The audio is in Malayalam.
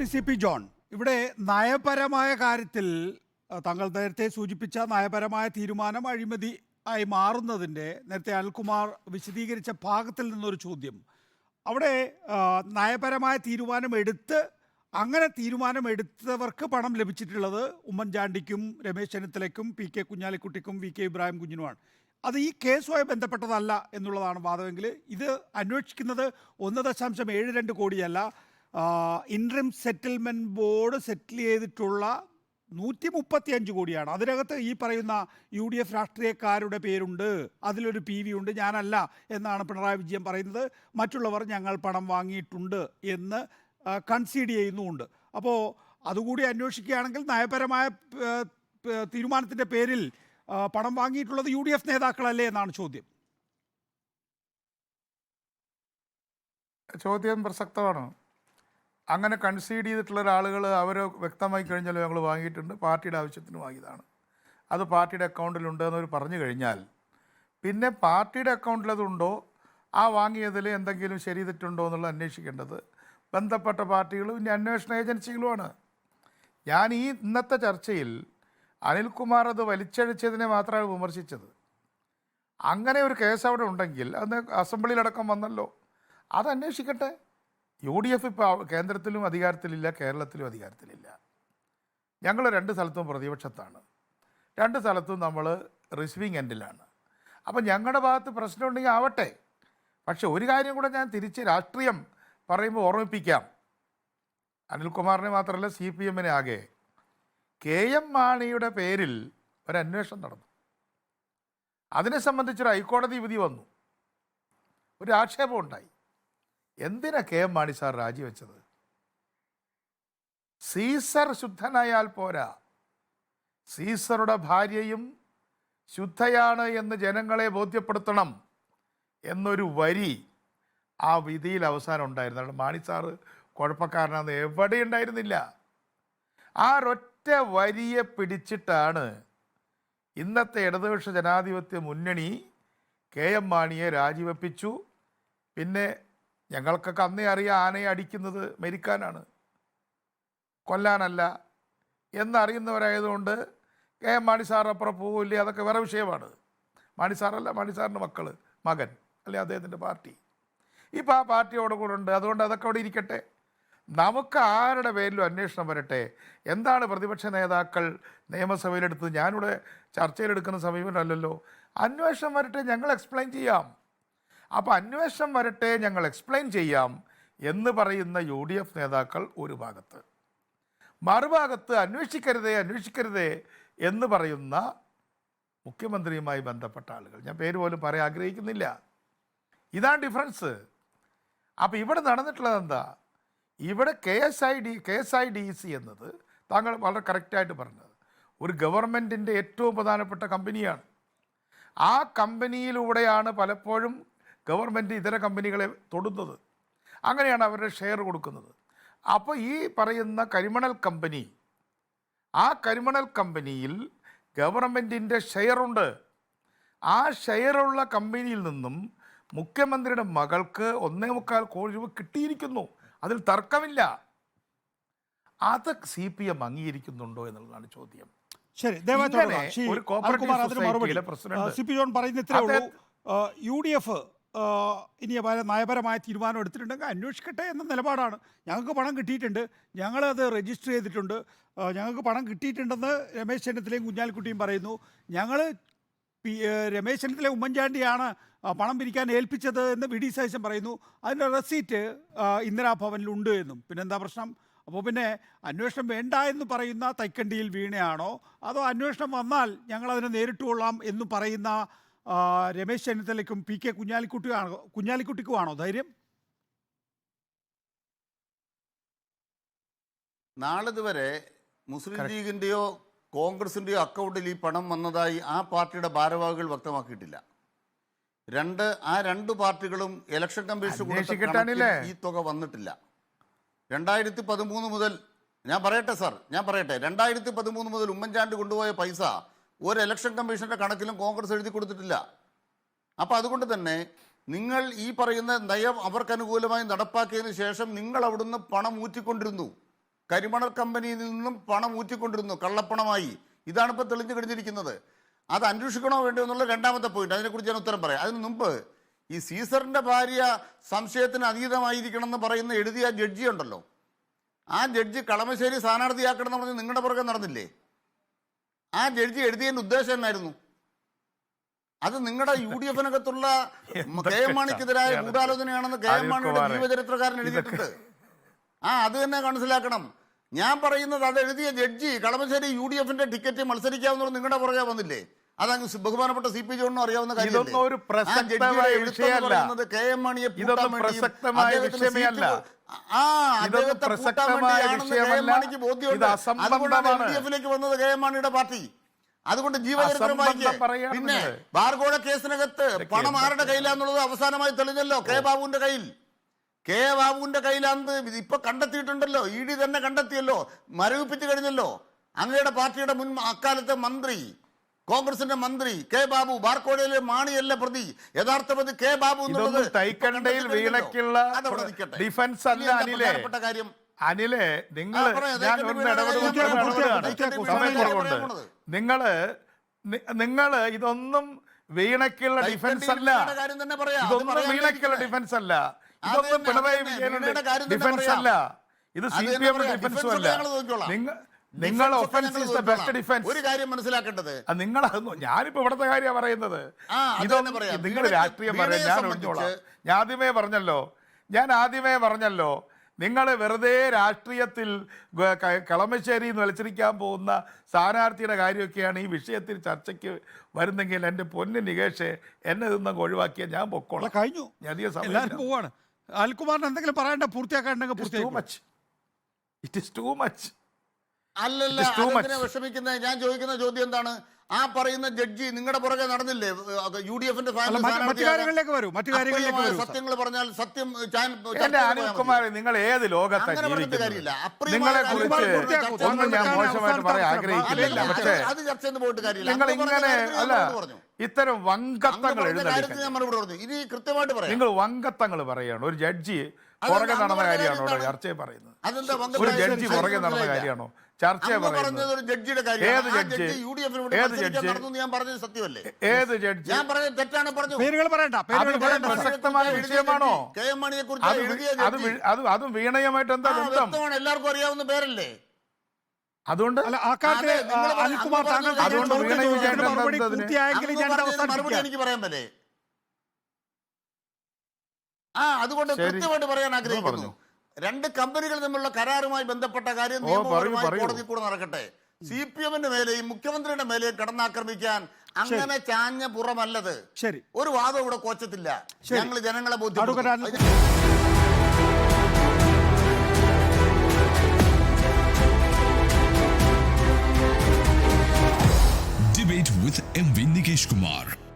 ശ്രീ സി പി ജോൺ ഇവിടെ നയപരമായ കാര്യത്തിൽ താങ്കൾ നേരത്തെ സൂചിപ്പിച്ച നയപരമായ തീരുമാനം അഴിമതി ആയി മാറുന്നതിന്റെ നേരത്തെ അനിൽകുമാർ വിശദീകരിച്ച ഭാഗത്തിൽ നിന്നൊരു ചോദ്യം. അവിടെ നയപരമായ തീരുമാനം എടുത്ത് അങ്ങനെ തീരുമാനം എടുത്തവർക്ക് പണം ലഭിച്ചിട്ടുള്ളത് ഉമ്മൻചാണ്ടിക്കും രമേശ് ചെന്നിത്തലയ്ക്കും പി കെ കുഞ്ഞാലിക്കുട്ടിക്കും വി കെ ഇബ്രാഹിം കുഞ്ഞിനുമാണ്. അത് ഈ കേസുമായി ബന്ധപ്പെട്ടതല്ല എന്നുള്ളതാണ് വാദമെങ്കിൽ ഇത് അന്വേഷിക്കുന്നത് ഒന്ന് ദശാംശം ഏഴ് രണ്ട് കോടിയല്ല. ഇൻട്രീം സെറ്റിൽമെന്റ് ബോർഡ് സെറ്റിൽ ചെയ്തിട്ടുള്ള നൂറ്റി മുപ്പത്തി അഞ്ച് കോടിയാണ്. അതിനകത്ത് ഈ പറയുന്ന യു ഡി എഫ് രാഷ്ട്രീയക്കാരുടെ പേരുണ്ട്. അതിലൊരു പി വി ഉണ്ട്. ഞാനല്ല എന്നാണ് പിണറായി വിജയൻ പറയുന്നത്. മറ്റുള്ളവർ ഞങ്ങൾ പണം വാങ്ങിയിട്ടുണ്ട് എന്ന് കൺസീഡ് ചെയ്യുന്നുമുണ്ട്. അപ്പോൾ അതുകൂടി അന്വേഷിക്കുകയാണെങ്കിൽ നയപരമായ തീരുമാനത്തിന്റെ പേരിൽ പണം വാങ്ങിയിട്ടുള്ളത് യു ഡി എഫ് നേതാക്കളല്ലേ എന്നാണ് ചോദ്യം. ചോദ്യം പ്രസക്തമാണ്. അങ്ങനെ കൺസീഡ് ചെയ്തിട്ടുള്ള ഒരാളുകൾ അവർ വ്യക്തമായി കഴിഞ്ഞാൽ ഞങ്ങൾ വാങ്ങിയിട്ടുണ്ട്. പാർട്ടിയുടെ ആവശ്യത്തിന് വാങ്ങിയതാണ്. അത് പാർട്ടിയുടെ അക്കൗണ്ടിലുണ്ട് എന്നവർ പറഞ്ഞു കഴിഞ്ഞാൽ പിന്നെ പാർട്ടിയുടെ അക്കൗണ്ടിലതുണ്ടോ ആ വാങ്ങിയതിൽ എന്തെങ്കിലും ശരി തെറ്റുണ്ടോ എന്നുള്ളത് അന്വേഷിക്കേണ്ടത് ബന്ധപ്പെട്ട പാർട്ടികളും ഇനി അന്വേഷണ ഏജൻസികളുമാണ്. ഞാൻ ഈ ഇന്നത്തെ ചർച്ചയിൽ അനിൽകുമാർ അത് വലിച്ചഴിച്ചതിനെ മാത്രമാണ് വിമർശിച്ചത്. അങ്ങനെ ഒരു കേസ് അവിടെ ഉണ്ടെങ്കിൽ അന്ന് അസംബ്ലിയിലടക്കം വന്നല്ലോ. അത് അന്വേഷിക്കട്ടെ. യു ഡി എഫ് ഇപ്പോൾ കേന്ദ്രത്തിലും അധികാരത്തിലില്ല കേരളത്തിലും അധികാരത്തിലില്ല. ഞങ്ങൾ രണ്ട് സ്ഥലത്തും പ്രതിപക്ഷത്താണ്. രണ്ട് സ്ഥലത്തും നമ്മൾ റിസീവിങ് എൻഡിലാണ് അപ്പം ഞങ്ങളുടെ ഭാഗത്ത് പ്രശ്നമുണ്ടെങ്കിൽ ആവട്ടെ. പക്ഷെ ഒരു കാര്യം കൂടെ ഞാൻ തിരിച്ച് രാഷ്ട്രീയം പറയുമ്പോൾ ഓർമ്മിപ്പിക്കാം. അനിൽകുമാറിനെ മാത്രമല്ല സി പി എമ്മിനെ ആകെ. കെ എം മാണിയുടെ പേരിൽ ഒരു അന്വേഷണം നടന്നു. അതിനെ സംബന്ധിച്ചൊരു ഹൈക്കോടതി വിധി വന്നു. ഒരു ആക്ഷേപം ഉണ്ടായി. എന്തിനാ കെ എം മാണി സാർ രാജിവെച്ചത്? സീസർ ശുദ്ധനായാൽ പോരാ. സീസറുടെ ഭാര്യയും ശുദ്ധയാണ് എന്ന് ജനങ്ങളെ ബോധ്യപ്പെടുത്തണം എന്നൊരു വരി ആ വിധിയിൽ അവസാനം ഉണ്ടായിരുന്നു. അതുകൊണ്ട് മാണി സാറ് കുഴപ്പക്കാരനാണെന്ന് എവിടെ ഉണ്ടായിരുന്നില്ല. ആ ഒരൊറ്റ വരിയെ പിടിച്ചിട്ടാണ് ഇന്നത്തെ ഇടതുപക്ഷ ജനാധിപത്യ മുന്നണി കെ എം മാണിയെ രാജിവെപ്പിച്ചു. പിന്നെ ഞങ്ങൾക്കൊക്കെ അന്നേ അറിയാം ആനയെ അടിക്കുന്നത് മരിക്കാനാണ്. കൊല്ലാനല്ല. എന്നറിയുന്നവരായതുകൊണ്ട് കെ എം മാണി സാർ അപ്പുറം പോവില്ലേ? അതൊക്കെ വേറെ വിഷയമാണ്. മാണി സാറല്ല മാണി സാറിന്റെ മക്കൾ മകൻ അല്ലെ അദ്ദേഹത്തിന്റെ പാർട്ടി. ഇപ്പോൾ ആ പാർട്ടിയോട് കൂടെ ഉണ്ട്. അതുകൊണ്ട് അതൊക്കെ അവിടെ ഇരിക്കട്ടെ. നമുക്ക് ആരുടെ പേരിലും അന്വേഷണം വരട്ടെ? എന്താണ് പ്രതിപക്ഷ നേതാക്കൾ നിയമസഭയിലെടുത്തത്? ഞാനിവിടെ ചർച്ചയിലെടുക്കുന്ന സമീപനമല്ലല്ലോ. അന്വേഷണം വരട്ടെ ഞങ്ങൾ എക്സ്പ്ലെയിൻ ചെയ്യാം. അപ്പോൾ അന്വേഷണം വരട്ടെ ഞങ്ങൾ എക്സ്പ്ലെയിൻ ചെയ്യാം എന്ന് പറയുന്ന യു ഡി എഫ് നേതാക്കൾ ഒരു ഭാഗത്ത്. മറുഭാഗത്ത് അന്വേഷിക്കരുതേ അന്വേഷിക്കരുതേ എന്ന് പറയുന്ന മുഖ്യമന്ത്രിയുമായി ബന്ധപ്പെട്ട ആളുകൾ. ഞാൻ പേര് പോലും പറയാൻ ആഗ്രഹിക്കുന്നില്ല. ഇതാണ് ഡിഫറൻസ് അപ്പോൾ ഇവിടെ നടന്നിട്ടുള്ളത് എന്താ? ഇവിടെ K S I D K S I D C എന്നത് താങ്കൾ വളരെ കറക്റ്റായിട്ട് പറഞ്ഞത്. ഒരു ഗവൺമെന്റിന്റെ ഏറ്റവും പ്രധാനപ്പെട്ട കമ്പനിയാണ് ആ കമ്പനിയിലൂടെയാണ് പലപ്പോഴും ഗവൺമെന്റ് ഇതര കമ്പനികളെ തൊടുന്നത്. അങ്ങനെയാണ് അവരുടെ ഷെയർ കൊടുക്കുന്നത്. അപ്പോൾ ഈ പറയുന്ന കരിമണൽ കമ്പനി ആ കരിമണൽ കമ്പനിയിൽ ഗവൺമെന്റിന്റെ ഷെയറുണ്ട്. ആ ഷെയറുള്ള കമ്പനിയിൽ നിന്നും മുഖ്യമന്ത്രിയുടെ മകൾക്ക് ഒന്നേ മുക്കാൽ കോടി രൂപ കിട്ടിയിരിക്കുന്നു. അതിൽ തർക്കമില്ല. അത് സി പി എം അംഗീകരിക്കുന്നുണ്ടോ എന്നുള്ളതാണ് ചോദ്യം. ശരി. ശ്രീ ഒരു പ്രസിഡന്റ് സി പി ജോൺ പറയുന്ന ഇത്രയേ ഉള്ളൂ. യു ഡി എഫ് ഇനി നയപരമായ തീരുമാനം എടുത്തിട്ടുണ്ടെങ്കിൽ അന്വേഷിക്കട്ടെ എന്ന നിലപാടാണ്. ഞങ്ങൾക്ക് പണം കിട്ടിയിട്ടുണ്ട്. ഞങ്ങളത് രജിസ്റ്റർ ചെയ്തിട്ടുണ്ട്. ഞങ്ങൾക്ക് പണം കിട്ടിയിട്ടുണ്ടെന്ന് രമേശ് ചെന്നിത്തലയും കുഞ്ഞാലിക്കുട്ടിയും പറയുന്നു. ഞങ്ങൾ പി രമേശ് ചെന്നിത്തല ഉമ്മൻചാണ്ടിയാണ് പണം പിരിക്കാൻ ഏൽപ്പിച്ചത് എന്ന് വി ഡി സതീശൻ പറയുന്നു. അതിന്റെ റെസീറ്റ് ഇന്ദിരാഭവനിലുണ്ട് എന്നും. പിന്നെന്താ പ്രശ്നം? അപ്പോൾ പിന്നെ അന്വേഷണം വേണ്ട എന്ന് പറയുന്ന തൈക്കണ്ടിയിൽ വീണയാണോ? അതോ അന്വേഷണം വന്നാൽ ഞങ്ങൾ അതിനെ നേരിട്ട് കൊള്ളാം എന്ന് പറയുന്ന രമേശ് ചെന്നിത്തലയ്ക്കും പി കെ കുഞ്ഞാലിക്കുട്ടിയാണോ കുഞ്ഞാലിക്കുട്ടിക്കുമാണോ ധൈര്യം? നാളിതുവരെ മുസ്ലിം ലീഗിന്റെയോ കോൺഗ്രസിന്റെയോ അക്കൗണ്ടിൽ ഈ പണം വന്നതായി ആ പാർട്ടിയുടെ ഭാരവാഹികൾ വ്യക്തമാക്കിയിട്ടില്ല. രണ്ട് ആ രണ്ട് പാർട്ടികളും ഇലക്ഷൻ കമ്മീഷൻ ഈ തുക വന്നിട്ടില്ല. രണ്ടായിരത്തി പതിമൂന്ന് മുതൽ ഞാൻ പറയട്ടെ സാർ ഞാൻ പറയട്ടെ രണ്ടായിരത്തി പതിമൂന്ന് മുതൽ ഉമ്മൻചാണ്ടി കൊണ്ടുപോയ പൈസ ഒരു ഇലക്ഷൻ കമ്മീഷന്റെ കണക്കിലും കോൺഗ്രസ് എഴുതി കൊടുത്തിട്ടില്ല. അപ്പോൾ അതുകൊണ്ട് തന്നെ നിങ്ങൾ ഈ പറയുന്ന നയം അവർക്കനുകൂലമായി നടപ്പാക്കിയതിന് ശേഷം നിങ്ങൾ അവിടുന്ന് പണം ഊറ്റിക്കൊണ്ടിരുന്നു. കരിമണൽ കമ്പനിയിൽ നിന്നും പണം ഊറ്റിക്കൊണ്ടിരുന്നു കള്ളപ്പണമായി. ഇതാണ് ഇപ്പോൾ തെളിഞ്ഞു കഴിഞ്ഞിരിക്കുന്നത്. അത് അന്വേഷിക്കണോ വേണ്ടോ എന്നുള്ള രണ്ടാമത്തെ പോയിന്റ് അതിനെക്കുറിച്ച് ഞാൻ ഉത്തരം പറയാം. അതിന് മുമ്പ് ഈ സീസറിന്റെ ഭാര്യ സംശയത്തിന് അതീതമായിരിക്കണം എന്ന് പറയുന്ന എഴുതിയ ജഡ്ജി ഉണ്ടല്ലോ. ആ ജഡ്ജി കളമശ്ശേരി സ്ഥാനാർത്ഥിയാക്കണം എന്ന് പറഞ്ഞ് നിങ്ങളുടെ പുറകെ നടന്നില്ലേ? ആ ജഡ്ജി എഴുതിയതിന്റെ ഉദ്ദേശം എന്നായിരുന്നു? അത് നിങ്ങളുടെ യു ഡി എഫിനകത്തുള്ള കെ എം മാണിക്കെതിരായ ഗൂഢാലോചനയാണെന്ന് കെ എം മാണിയുടെ ജീവചരിത്രകാരൻ എഴുതിയിട്ടുണ്ട്. ആ അത് തന്നെ മനസ്സിലാക്കണം. ഞാൻ പറയുന്നത് അത് എഴുതിയ ജഡ്ജി കളമശ്ശേരി യു ഡി എഫിന്റെ ടിക്കറ്റ് മത്സരിക്കാവുന്ന നിങ്ങളുടെ പുറകെ വന്നില്ലേ? അതങ്ങ് ബഹുമാനപ്പെട്ട സി പി ജോണിനും അറിയാവുന്ന കാര്യമല്ലേ? പറയുന്നത് കെ എം മാണിയെ ആ ഇതൊന്നും അദ്ദേഹത്തെ പൂട്ടാൻ പ്രസക്തമായ വേണ്ടിയാണെന്ന് കെ എം മാണിക്ക് ബോധ്യമുണ്ട്. ഇത് അസംബന്ധമാണ്. അതുകൊണ്ടാണ് എൽ ഡി എഫിലേക്ക് വന്നത് കെ എം മാണിയുടെ പാർട്ടി. അതുകൊണ്ട് ജീവചരിത്രം പിന്നെ ബാർഗോഡ കേസിനകത്ത് പണം ആരുടെ കയ്യിലാന്നുള്ളത് അവസാനമായി തെളിഞ്ഞല്ലോ. കെ ബാബുവിന്റെ കയ്യിൽ. കെ ബാബുവിന്റെ കയ്യിലാന്ന് ഇപ്പൊ കണ്ടെത്തിയിട്ടുണ്ടല്ലോ. ഇ ഡി തന്നെ കണ്ടെത്തിയല്ലോ. മരവിപ്പിച്ചു കഴിഞ്ഞല്ലോ. അങ്ങയുടെ പാർട്ടിയുടെ മുൻ അക്കാലത്തെ മന്ത്രി കോൺഗ്രസിന്റെ മന്ത്രി കെ ബാബു ബാർക്കോടയിലെ മാണിയല്ല പ്രതി. യഥാർത്ഥ പ്രതി കെ ബാബു എന്നുള്ളത് തൈക്കണ്ടയിൽ വീണക്കുള്ള വീണയ്ക്കുള്ള ഡിഫൻസ് അല്ല അനിലെ. കാര്യം? അനിലേ നിങ്ങൾ. ഞാൻ. നിങ്ങൾ നിങ്ങൾ ഇതൊന്നും വീണക്കുള്ള ഡിഫൻസ് അല്ല. ഇതൊന്നും വീണക്കുള്ള വീണയ്ക്കുള്ള ഡിഫൻസ് അല്ല. ഇതൊന്നും പിണറായി. വിജയനുടെ ഡിഫൻസ് അല്ല. ഇത് സി പി എം ഡിഫൻസും അല്ല. നിങ്ങൾ നിങ്ങൾ offence is the best defence ഒരു കാര്യം മനസ്സിലാക്കേണ്ടത്. നിങ്ങൾ ഞാനിപ്പോ ഇവിടുത്തെ കാര്യം പറയുന്നത്. ഇതൊന്നും നിങ്ങൾ രാഷ്ട്രീയം പറയാൻ ഞാൻ ഒഴിഞ്ഞോളാം ഞാൻ ആദ്യമേ പറഞ്ഞല്ലോ ഞാൻ ആദ്യമേ പറഞ്ഞല്ലോ നിങ്ങൾ വെറുതെ രാഷ്ട്രീയത്തിൽ കളമശ്ശേരി എന്ന് വലിച്ചിരിക്കാൻ പോകുന്ന സ്ഥാനാർത്ഥിയുടെ കാര്യമൊക്കെയാണ് ഈ വിഷയത്തിൽ ചർച്ചയ്ക്ക് വരുന്നെങ്കിൽ എന്റെ പൊന്ന് നികേഷ് എന്നെ നിന്നങ്ങ് ഒഴിവാക്കിയ ഞാൻ പൊക്കോളാം. കഴിഞ്ഞു. എല്ലാവരും പോവാണ്. അൽകുമാറിന് എന്തെങ്കിലും പറയണ്ട പൂർത്തിയാക്കാണ്ടെങ്കിൽ much it is too much അല്ലല്ല അതിനെ വിഷമിക്കുന്നത് ഞാൻ ചോദിക്കുന്ന ചോദ്യം എന്താണ്? ആ പറയുന്ന ജഡ്ജി നിങ്ങളുടെ പുറകെ നടന്നില്ലേ? യു ഡി എഫിന്റെ. സത്യങ്ങൾ പറഞ്ഞാൽ സത്യം അനിൽകുമാർ നിങ്ങൾ ഏത് ലോകത്താണ് നിങ്ങളെ കുറിച്ച് ഒന്നും ഞാൻ മോശമായിട്ട് പറയാൻ ആഗ്രഹിക്കുന്നില്ല. പക്ഷേ അത് ചർച്ച ചെയ്ത് പോയിട്ട് കാര്യമില്ല നിങ്ങൾ ഇങ്ങനെ അല്ല ഇത്തരം വങ്കത്തങ്ങൾ ഇനി കൃത്യമായിട്ട് പറയാം. നിങ്ങൾ വങ്കത്തങ്ങൾ പറയാണ് ഒരു ജഡ്ജി പുറകെ നടന്ന കാര്യമാണോ ചർച്ചയെ പറയുന്നത്? ഒരു ജഡ്ജി പുറകെ നടന്ന കാര്യമാണോ? പറയുന്നത്. ഒരു ജഡ്ജിയുടെ ഏത് ജഡ്ജി? ജഡ്ജി യു ഡി എഫിന് ഏത് ജഡ്ജി? ഞാൻ പറഞ്ഞത് സത്യമല്ലേ? ഏത് ജഡ്ജി? ഞാൻ പറഞ്ഞത് തെറ്റാണ് പറഞ്ഞു. പേരുകൾ പറയണ്ട പേരുകൾ പറയണ്ട. പ്രസക്തമായ വിഷയമാണോ? കെ എം മണിയെ അത് കുറിച്ച് അത് അത് വീണയുമായിട്ട് എന്താ ബന്ധം? എല്ലാവർക്കും അറിയാവുന്ന പേരല്ലേ? അതുകൊണ്ട്? അല്ല ആ കാര്യത്തിൽ അനിൽകുമാർ താങ്കൾ അതുകൊണ്ട് മറുപടി പൂർത്തിയായെങ്കിൽ ഞാൻ മറുപടി എനിക്ക് പറയാൻ പറ്റേ? ആ അതുകൊണ്ട്. കൃത്യമായിട്ട് പറയാൻ ആഗ്രഹിക്കുന്നു പറഞ്ഞു. രണ്ട് കമ്പനികൾ തമ്മിലുള്ള കരാറുമായി ബന്ധപ്പെട്ട കാര്യം നിയമപരമായി കോടതി കൂടെ നടക്കട്ടെ. സി പി എമ്മിന്റെ മേലെയും മുഖ്യമന്ത്രിയുടെ മേലെയും കടന്നാക്രമിക്കാൻ അങ്ങനെ ചാഞ്ഞ പുറമല്ലത്. ശരി. ഒരു വാദം ഇവിടെ കോച്ചത്തില്ല. ഞങ്ങൾ ജനങ്ങളെ ബോധ്യം ബോധ്യപ്പെടുത്തും with MV Nikesh Kumar.